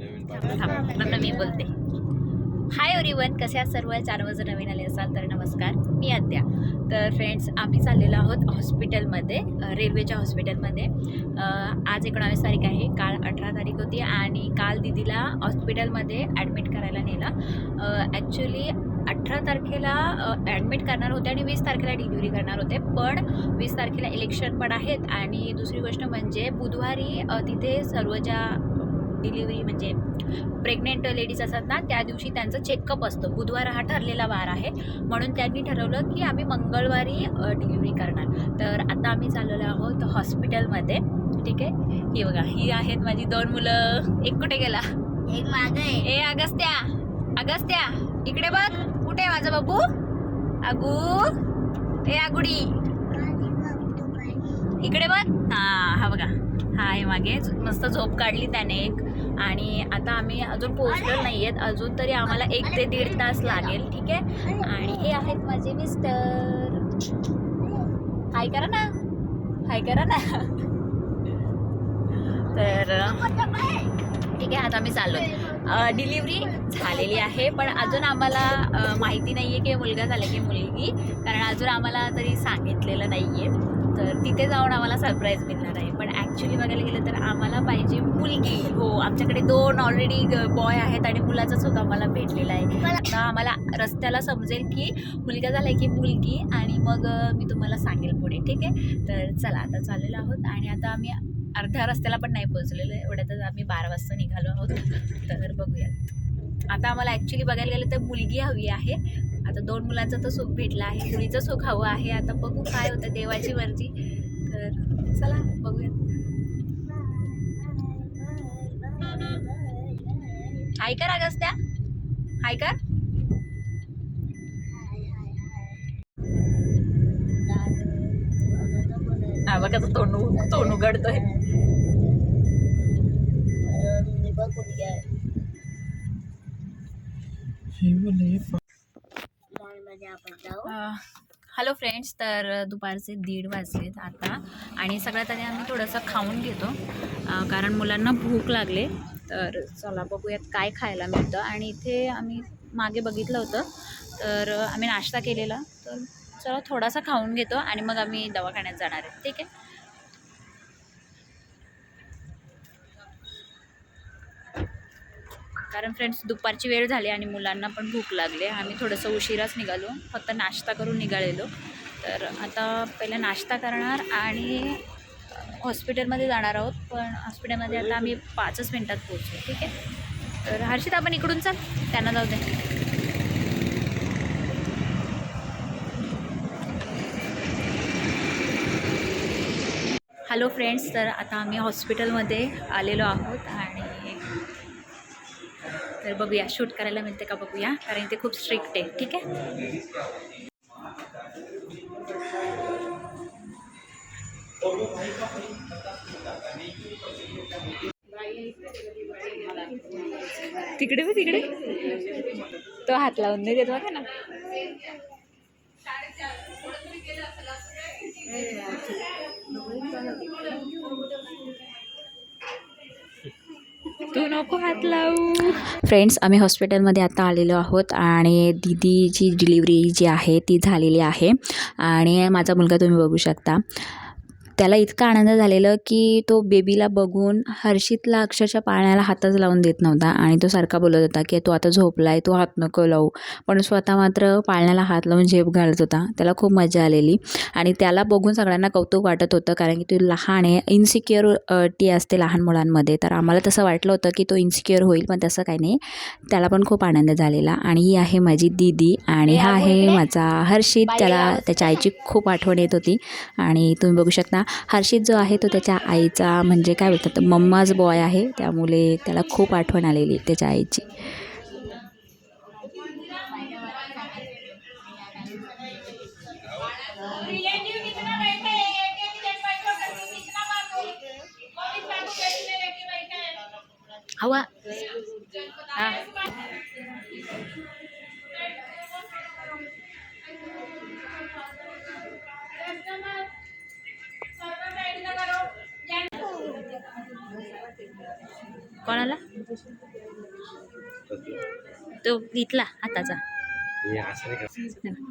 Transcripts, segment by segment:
नंतर मी बोलते. Hi everyone कसे आहात सर्व? चॅनलवर जर नवीन आले असाल तर नमस्कार मी आद्या तर फ्रेंड्स आम्ही चाललेलो आहोत हॉस्पिटलमध्ये रेल्वेच्या हॉस्पिटलमध्ये आज एकोणावीस तारीख आहे काल अठरा तारीख होती आणि काल दिदीला हॉस्पिटलमध्ये ॲडमिट करायला नेलं. ॲक्च्युली अठरा तारखेला ॲडमिट करणार होते आणि वीस तारखेला डिलिव्हरी करणार होते. पण वीस तारखेला इलेक्शन पण आहेत आणि दुसरी गोष्ट म्हणजे बुधवारी तिथे सर्व ज्या डिलिव्हरी म्हणजे प्रेग्नेंट लेडीज असतात ना त्या दिवशी त्यांचं चेकअप असतं. बुधवार हा ठरलेला वार आहे. म्हणून त्यांनी ठरवलं की आम्ही मंगळवारी डिलिव्हरी करणार. तर आता आम्ही चाललेलो आहोत हॉस्पिटलमध्ये ठीक आहे? ही बघा ही आहेत माझी दोन मुलं. एक कुठे गेला? एक माग. आहे ए अगस्त्या. अगस्त्या इकडे बघ. कुठे आहे माझा बाबू? अगू. ए आगुडी इकडे बघ. हा हा बघा. हा आहे मागे. मस्त झोप काढली त्याने एक. आणि आता आम्ही अजून पोहोचलो नाही आहेत अजून तरी आम्हाला एक ते दीड तास लागेल ठीक आहे? आणि हे आहेत माझे मिस्टर. हाय करा ना. हाय करा ना. तर ठीक आहे आता आम्ही चाललो डिलिव्हरी झालेली आहे पण अजून आम्हाला माहिती नाही आहे की मुलगा झाला की मुलगी कारण अजून आम्हाला तरी सांगितलेलं नाही आहे तर तिथे जाऊन आम्हाला सरप्राईज मिळणार आहे. ॲक्च्युली बघायला गेलं तर आम्हाला पाहिजे मुलगी. हो आमच्याकडे दोन ऑलरेडी बॉय आहेत आणि मुलाचा सुद्धा आम्हाला भेटलेला आहे. आता आम्हाला रस्त्याला समजेल की मुलगा झाला की मुलगी आणि मग मी तुम्हाला सांगेल पुढे ठीक आहे? तर चला आता चाललेलो आहोत आणि आता आम्ही अर्ध्या रस्त्याला पण नाही पोहोचलेलो आहे. एवढ्यातच आम्ही बारा वाजता निघालो आहोत. तर बघूयात. आता आम्हाला ॲक्च्युली बघायला गेलं तर मुलगी हवी आहे. आता दोन मुलांचं तर सुख भेटलं आहे. मुलीचं सुख हवं आहे. आता बघू काय होतं देवाची मर्जी. चला बघूयात. हाय कर अगस्त्या. हाय कर हा बघा तो तोंड तोंड उघडतोय. मॉलमध्ये आपण जाऊ. हॅलो फ्रेंड्स तर दुपारचे दीड वाजलेत आता. आणि सगळ्यात आधी आम्ही थोडंसं खाऊन घेतो. कारण मुलांना भूक लागले. तर चला बघूयात काय खायला मिळतं. आणि इथे आम्ही मागे बघितलं होतं. तर आम्ही नाश्ता केलेला. तर चला थोडासा खाऊन घेतो. आणि मग आम्ही दवाखान्यात जाणार आहे. ठीक आहे? कारण फ्रेंड्स दुपारची वेळ झाली आणि मुलांना पण भूक लागली. आम्ही थोडंसं उशिराच निघालो. फक्त नाश्ता करून निघालेलो. तर आता पहिला नाश्ता करणार आणि हॉस्पिटलमध्ये जाणार आहोत. पण हॉस्पिटलमध्ये आता आम्ही पाचच मिनटात पोहोचलो ठीक आहे? तर हर्षित आपण इकडून चाल. त्यांना जाऊ दे. हॅलो फ्रेंड्स तर आता आम्ही हॉस्पिटलमध्ये आलेलो आहोत आणि तर बघूया शूट करायला मिळते का बघूया कारण ते खूप स्ट्रिक्ट आहे ठीक आहे? तिकडे बी तिकडे. तो हात लावून नाही देत बघा ना. तू नको हात लावू. फ्रेंड्स आम्ही हॉस्पिटलमध्ये आता आलेलो आहोत आणि दिदीची डिलिव्हरी जी आहे ती झालेली आहे. आणि माझा मुलगा तुम्ही बघू शकता. त्याला इतका आनंद झालेला की तो बेबीला बघून हर्षितला अक्षरशः पाळण्याला हातच लावून देत नव्हता. आणि तो सारखा बोलत होता की तो आता झोपला आहे तो हात नको लावू. पण स्वतः मात्र पाळण्याला हात लावून झेप घालत होता. त्याला खूप मजा आलेली. आणि त्याला बघून सगळ्यांना कौतुक वाटत होतं कारण की तो लहान आहे. इन्सिक्युअर टी असते लहान मुलांमध्ये. तर आम्हाला तसं वाटलं होतं की तो इन्सिक्युअर होईल पण तसं काही नाही. त्याला पण खूप आनंद झालेला. आणि ही आहे माझी दीदी. आणि हा आहे माझा हर्षित. त्याला त्याच्या आईची खूप आठवण येत होती. आणि तुम्ही बघू शकता हर्षित जो आहे तो त्याच्या आईचा म्हणजे काय बोलतात मम्माज बॉय आहे. त्यामुळे त्याला खूप आठवण आलेली त्याच्या आईची. हवा. तो इथला हाताचा हे असं नाही का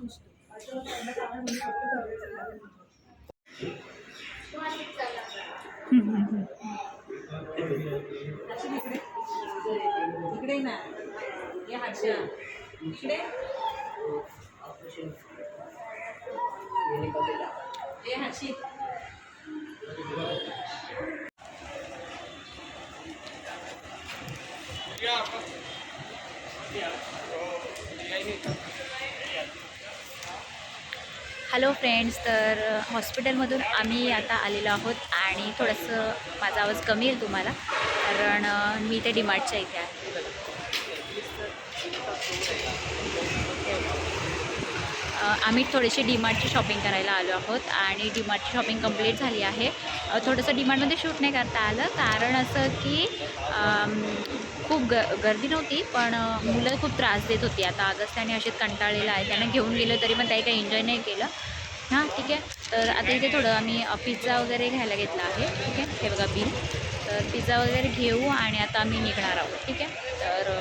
इकडे ना ये हातच्या इकडे ये हातशी हॅलो फ्रेंड्स तर हॉस्पिटलमधून आम्ही आता आलेलो आहोत आणि थोडंसं माझा आवाज कमी येईल तुम्हाला कारण मी इथे डिमार्टच्या इथे आहे. आम्ही थोडीशी डिमार्टची शॉपिंग करायला आलो आहोत आणि डिमार्टची शॉपिंग कंप्लीट झाली आहे. थोडंसं डिमार्टमध्ये शूट नाही करता आलं कारण असं की खूप ग गर्दी नव्हती पण मुलं खूप त्रास देत होती. आता अगस्त आणि असेच कंटाळलेलं आहे त्यांना घेऊन गेलं तरी पण काही काही एन्जॉय नाही केलं. हां ठीक आहे. तर आता इथे थोडं आम्ही पिझ्झा वगैरे घ्यायला घेतला आहे. ठीक आहे. हे बघा बिल. तर पिझ्झा वगैरे घेऊ आणि आता आम्ही निघणार आहोत. ठीक आहे. तर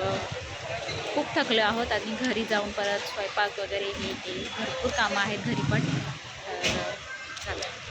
खूप थकलो आहोत. आणि घरी जाऊन परत स्वयंपाक वगैरे हे ते भरपूर कामं आहेत घरी पण. तर चालेल.